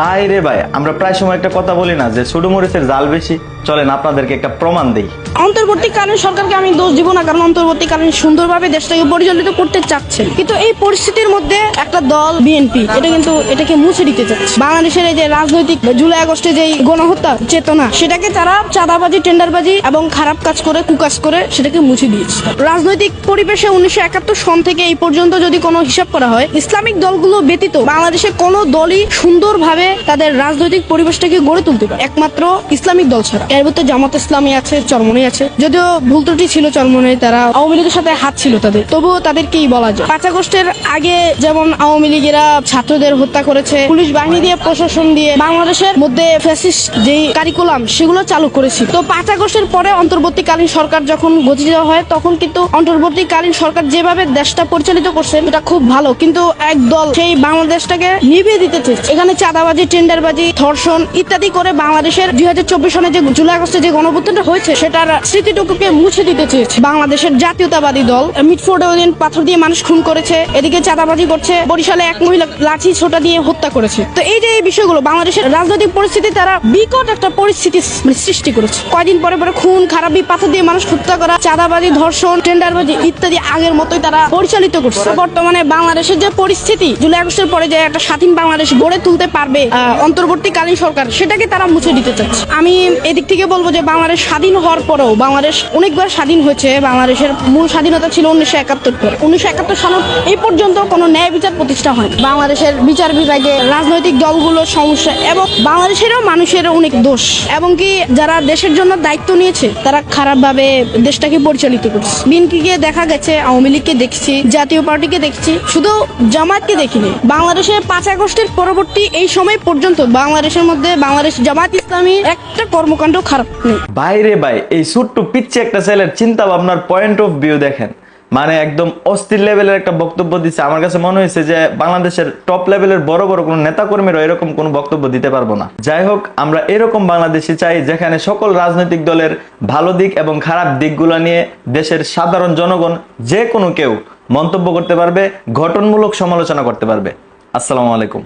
ভাই রে ভাই, আমরা প্রায় সময় একটা কথা বলি না যে সুডু মরিচের জাল বেশি। চলেন আপনাদেরকে একটা প্রমাণ দেই। অন্তর্বর্তীকালীন সরকারকে আমি দোষ দিব না, কারণ অন্তর্বর্তীকালীন সুন্দরভাবে দেশটাকে পরিচালিত করতে চাচ্ছে। কিন্তু এই পরিস্থিতির মধ্যে একটা দল বিএনপি এটা কিন্তু এটাকে মুছে দিতে চাচ্ছে। বাংলাদেশের এই যে রাজনৈতিক জুলাই আগস্টে যে গণহত্যা চেতনা, সেটাকে তারা চাঁদাবাজি, টেন্ডারবাজি এবং খারাপ কাজ করে, কুকাজ করে সেটাকে মুছে দিয়েছে। রাজনৈতিক পরিবেশে উনিশশো একাত্তর সন থেকে এই পর্যন্ত যদি কোনো হিসাব করা হয়, ইসলামিক দলগুলো ব্যতীত বাংলাদেশে কোনো দলই সুন্দরভাবে তাদের রাজনৈতিক পরিবেশটাকে গড়ে তুলতে পারে। একমাত্র ইসলামিক দল ছাড়া। এর ভিতরে জামাত ইসলামী আছে চরমনি আছে। যদিও ভুল ত্রুটি ছিল চরমনি তারা আওয়ামী লীগের সাথে হাত ছিল তাদের। তবুও তাদেরকেই বলা যায়। পাঁচ আগস্টের আগে যেমন আওয়ামী লীগেরা ছাত্রদের হত্যা করেছে, পুলিশ বাহিনী দিয়ে প্রশাসন দিয়ে বাংলাদেশের মধ্যে ফ্যাসিস্ট যেই কারিকুলাম সেগুলো চালু করেছিল। তো পাঁচ আগস্টের পরে অন্তর্বর্তীকালীন সরকার যখন গঠিত হয়, তখন কিন্তু অন্তর্বর্তীকালীন সরকার যেভাবে দেশটা পরিচালিত করছে, এটা খুব ভালো। কিন্তু এক দল সেই বাংলাদেশটাকে নিভিয়ে দিতে চেয়েছে। এখানে চাঁদাবাজি টেন্ডারবাজি, ধর্ষণ ইত্যাদি করে বাংলাদেশের দুই হাজার চব্বিশ সনে যে জুলাই আগস্টে যে গণভুত্থানটা হয়েছে, সেটার স্মৃতিটুকুকে মুছে দিতে চেয়েছে বাংলাদেশের জাতীয়তাবাদী দল। মিটফোর্ডে ওই দিন পাথর দিয়ে মানুষ খুন করেছে, এদিকে চাঁদাবাজি করছে, বরিশালে এক মহিলা লাঠি ছোটা দিয়ে হত্যা করেছে। তো এই যে এই বিষয়গুলো, বাংলাদেশের রাজনৈতিক পরিস্থিতি, তারা বিকট একটা পরিস্থিতি সৃষ্টি করেছে। কয়দিন পরে পরে খুন, খারাপি, পাথর দিয়ে মানুষ হত্যা করা, চাঁদাবাজি, ধর্ষণ, টেন্ডারবাজি ইত্যাদি আগের মতোই তারা পরিচালিত করছে। বর্তমানে বাংলাদেশের যে পরিস্থিতি, জুলাই আগস্টের পরে যে একটা স্বাধীন বাংলাদেশ গড়ে তুলতে পারবে অন্তর্বর্তীকালীন সরকার, সেটাকে তারা মুছে দিতে চাচ্ছে। আমি এদিক থেকে বলব যে বাংলাদেশ স্বাধীন হওয়ার পরেও বাংলাদেশ অনেকবার স্বাধীন হয়েছে। বাংলাদেশের মূল স্বাধীনতা ছিল উনিশশো একাত্তর পরে। উনিশশো একাত্তর সাল এই পর্যন্ত কোনো ন্যায় বিচার প্রতিষ্ঠা হয় বাংলাদেশের বিচার বিভাগে রাজনৈতিক দলগুলোর সমস্যা এবং বাংলাদেশেরও মানুষেরও অনেক দোষ। এবং কি যারা দেশের জন্য দায়িত্ব নিয়েছে, তারা খারাপভাবে দেশটাকে পরিচালিত করছে। বিএনপিকে দেখা গেছে, আওয়ামী লীগকে দেখছি, জাতীয় পার্টিকে দেখছি। শুধু জামাতকে দেখিনি। বাংলাদেশের পাঁচ আগস্টের পরবর্তী এই সময় পর্যন্ত বাংলাদেশের মধ্যে বাংলাদেশ জামাত ইসলামী একটা কর্মকাণ্ড খারাপ নেই। বাইরে ভাই, এই ছোট্ট পিচ্ছে একটা ছেলের চিন্তা ভাবনার পয়েন্ট অফ ভিউ দেখেন। মানে একদম অস্থির লেভেলের একটা বক্তব্য দিচ্ছে আমার কাছে মনে হয়েছে যে বাংলাদেশের টপ লেভেলের বড় বড় কোনো নেতাকর্মীরা এরকম কোনো বক্তব্য দিতে পারব না। যাই হোক, আমরা এরকম বাংলাদেশে চাই যেখানে সকল রাজনৈতিক দলের ভালো দিক এবং খারাপ দিকগুলো নিয়ে দেশের সাধারণ জনগণ যে কোনো কেউ মন্তব্য করতে পারবে, গঠনমূলক সমালোচনা করতে পারবে। আসসালামু আলাইকুম।